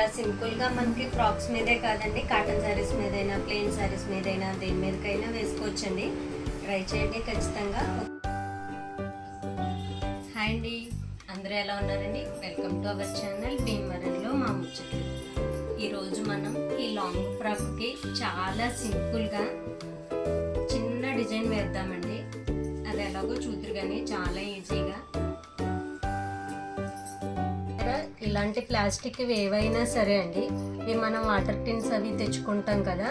ఇలా సింపుల్గా మనకి ఫ్రాక్స్ మీదే కాదండి కాటన్ శారీస్ మీదైనా ప్లెయిన్ శారీస్ మీదైనా దేని మీదకైనా వేసుకోవచ్చండి. ట్రై చేయండి ఖచ్చితంగా. హాయ్ అండి అందరూ ఎలా ఉన్నారండి? వెల్కమ్ టు అవర్ ఛానల్ భీమవరంలో మా ముచ్చట్లు. ఈరోజు మనం ఈ లాంగ్ ఫ్రాక్కి చాలా సింపుల్గా చిన్న డిజైన్ వేద్దామండి. అది ఎలాగో చూద్దరు కానీ చాలా ఈజీగా ఇలాంటి ప్లాస్టిక్ ఏవైనా సరే అండి ఇవి మనం వాటర్ టిన్స్ అవి తెచ్చుకుంటాం కదా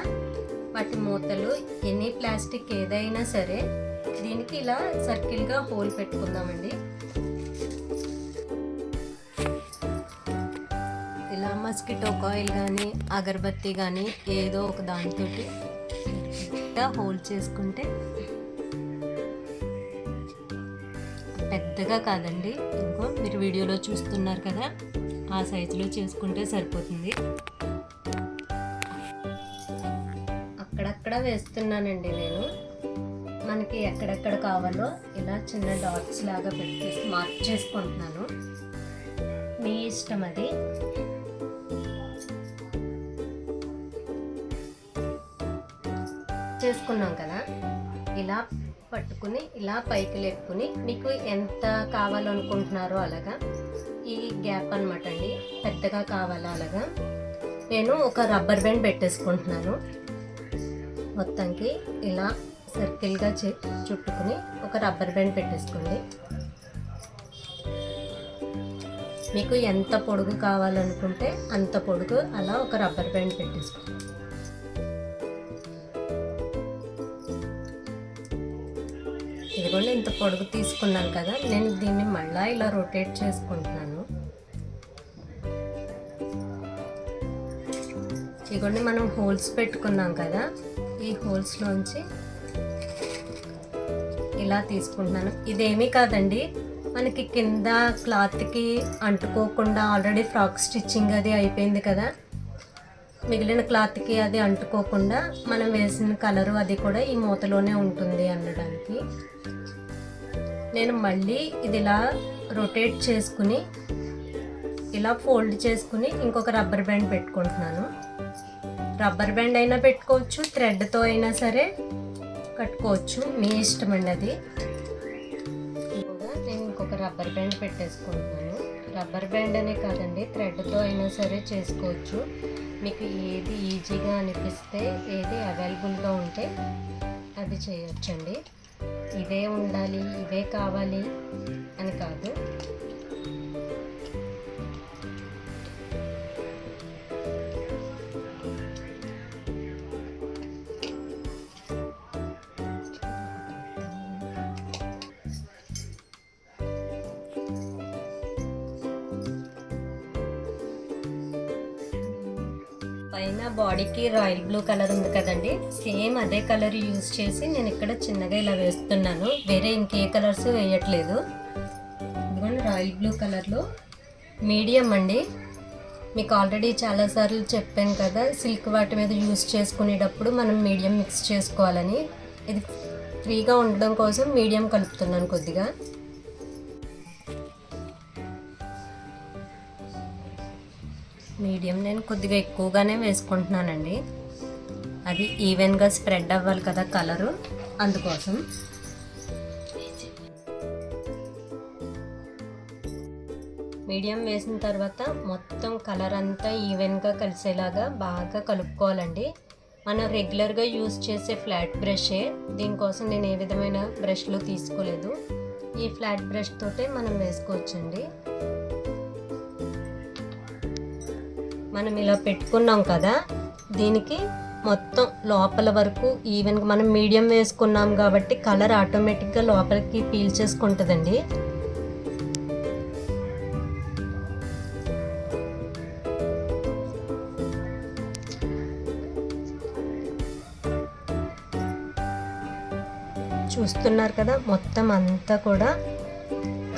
వాటి మూతలు ఎనీ ప్లాస్టిక్ ఏదైనా సరే దీనికి ఇలా సర్కిల్గా హోల్ పెట్టుకుందామండి. ఇలా మస్కిటో కాయిల్ కానీ అగరబత్తి కానీ ఏదో ఒక దానితో హోల్ చేసుకుంటే పెద్దగా కాదండి. ఇంకో మీరు వీడియోలో చూస్తున్నారు కదా. ఆ సైజులో చేసుకుంటే సరిపోతుంది. అక్కడక్కడ వేస్తున్నానండి నేను. మనకి ఎక్కడెక్కడ కావాలో ఇలా చిన్న డాట్స్ లాగా పెట్టేసి మార్క్ చేసుకుంటున్నాను. మీ ఇష్టం అది. చేసుకున్నాం కదా? ఇలా పట్టుకుని ఇలా పైకి లేపుకుని మీకు ఎంత కావాలనుకుంటున్నారో అలాగా ఈ గ్యాప్ అనమాట అండి. పెద్దగా కావాలా అలాగా? నేను ఒక రబ్బర్ బ్యాండ్ పెట్టేసుకుంటున్నాను. మొత్తానికి ఇలా సర్కిల్గా చే చుట్టుకుని ఒక రబ్బర్ బ్యాండ్ పెట్టేసుకోండి. మీకు ఎంత పొడుగు కావాలనుకుంటే అంత పొడుగు అలా ఒక రబ్బర్ బ్యాండ్ పెట్టేసుకోండి. ఇదిగోండి ఇంత పొడుగు తీసుకున్నాను కదా నేను దీన్ని మళ్ళా ఇలా రొటేట్ చేసుకుంటున్నాను. ఇదిగోండి మనం హోల్స్ పెట్టుకున్నాం కదా ఈ హోల్స్లోంచి ఇలా తీసుకుంటున్నాను. ఇదేమీ కాదండి మనకి కింద క్లాత్కి అంటుకోకుండా ఆల్రెడీ ఫ్రాక్ స్టిచ్చింగ్ అది అయిపోయింది కదా. మిగిలిన క్లాత్కి అది అంటుకోకుండా మనం వేసిన కలరు అది కూడా ఈ మూతలోనే ఉంటుంది అనడానికి నేను మళ్ళీ ఇది ఇలా రొటేట్ చేసుకుని ఇలా ఫోల్డ్ చేసుకుని ఇంకొక రబ్బర్ బ్యాండ్ పెట్టుకుంటున్నాను. రబ్బర్ బ్యాండ్ అయినా పెట్టుకోవచ్చు థ్రెడ్తో అయినా సరే కట్టుకోవచ్చు మీ ఇష్టం అండి అది నేను ఇంకొక రబ్బర్ బ్యాండ్ పెట్టేసుకుంటున్నాను. రబ్బర్ బ్యాండ్ అనే కాదండి థ్రెడ్తో అయినా సరే చేసుకోవచ్చు. మీకు ఏది ఈజీగా అనిపిస్తే ఏది అవైలబుల్గా ఉంటే అది చేయొచ్చండి. ఇవే ఉండాలి ఇవే కావాలి అని కాదు. పైన బాడీకి రాయల్ బ్లూ కలర్ ఉంది కదండి. సేమ్ అదే కలర్ యూజ్ చేసి నేను ఇక్కడ చిన్నగా ఇలా వేస్తున్నాను. వేరే ఇంకే కలర్స్ వేయట్లేదు. ఇదిగోండి రాయల్ బ్లూ కలర్లో మీడియం అండి. మీకు ఆల్రెడీ చాలాసార్లు చెప్పాను కదా సిల్క్ వాటి మీద యూజ్ చేసుకునేటప్పుడు మనం మీడియం మిక్స్ చేసుకోవాలని. ఇది ఫ్రీగా ఉండడం కోసం మీడియం కలుపుతున్నాను కొద్దిగా. మీడియం నేను కొద్దిగా ఎక్కువగానే వేసుకుంటున్నానండి. అది ఈవెన్గా స్ప్రెడ్ అవ్వాలి కదా కలరు అందుకోసం. మీడియం వేసిన తర్వాత మొత్తం కలర్ అంతా ఈవెన్గా కలిసేలాగా బాగా కలుపుకోవాలండి. మనం రెగ్యులర్గా యూస్ చేసే ఫ్లాట్ బ్రషే దీనికోసం నేను ఏ విధమైన బ్రష్లు తీసుకోలేదు. ఈ ఫ్లాట్ బ్రష్ తోటే మనం వేసుకోవచ్చండి. మనం ఇలా పెట్టుకున్నాం కదా దీనికి మొత్తం లోపల వరకు ఈవెన్ మనం మీడియం వేసుకున్నాం కాబట్టి కలర్ ఆటోమేటిక్గా లోపలికి పీల్ చేసుకుంటుందండి చూస్తున్నారు కదా మొత్తం అంతా కూడా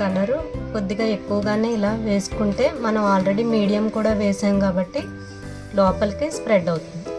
కలరు కొద్దిగా ఎక్కువగానే ఇలా వేసుకుంటే మనం ఆల్రెడీ మీడియం కూడా వేసాం కాబట్టి లోపలికి స్ప్రెడ్ అవుతుంది.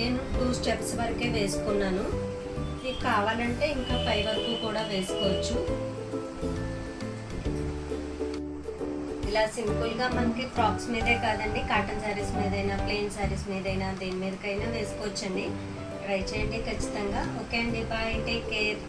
నేను టూ స్టెప్స్ వరకే వేసుకున్నాను. మీకు కావాలంటే ఇంకా పై వరకు కూడా వేసుకోవచ్చు. ఇలా సింపుల్గా మనకి ఫ్రాక్స్ మీదే కాదండి కాటన్ శారీస్ మీదైనా ప్లెయిన్ శారీస్ మీదైనా దేని మీదకైనా వేసుకోవచ్చండి. ట్రై చేయండి ఖచ్చితంగా. ఓకే అండి బాయ్ టేక్ కేర్.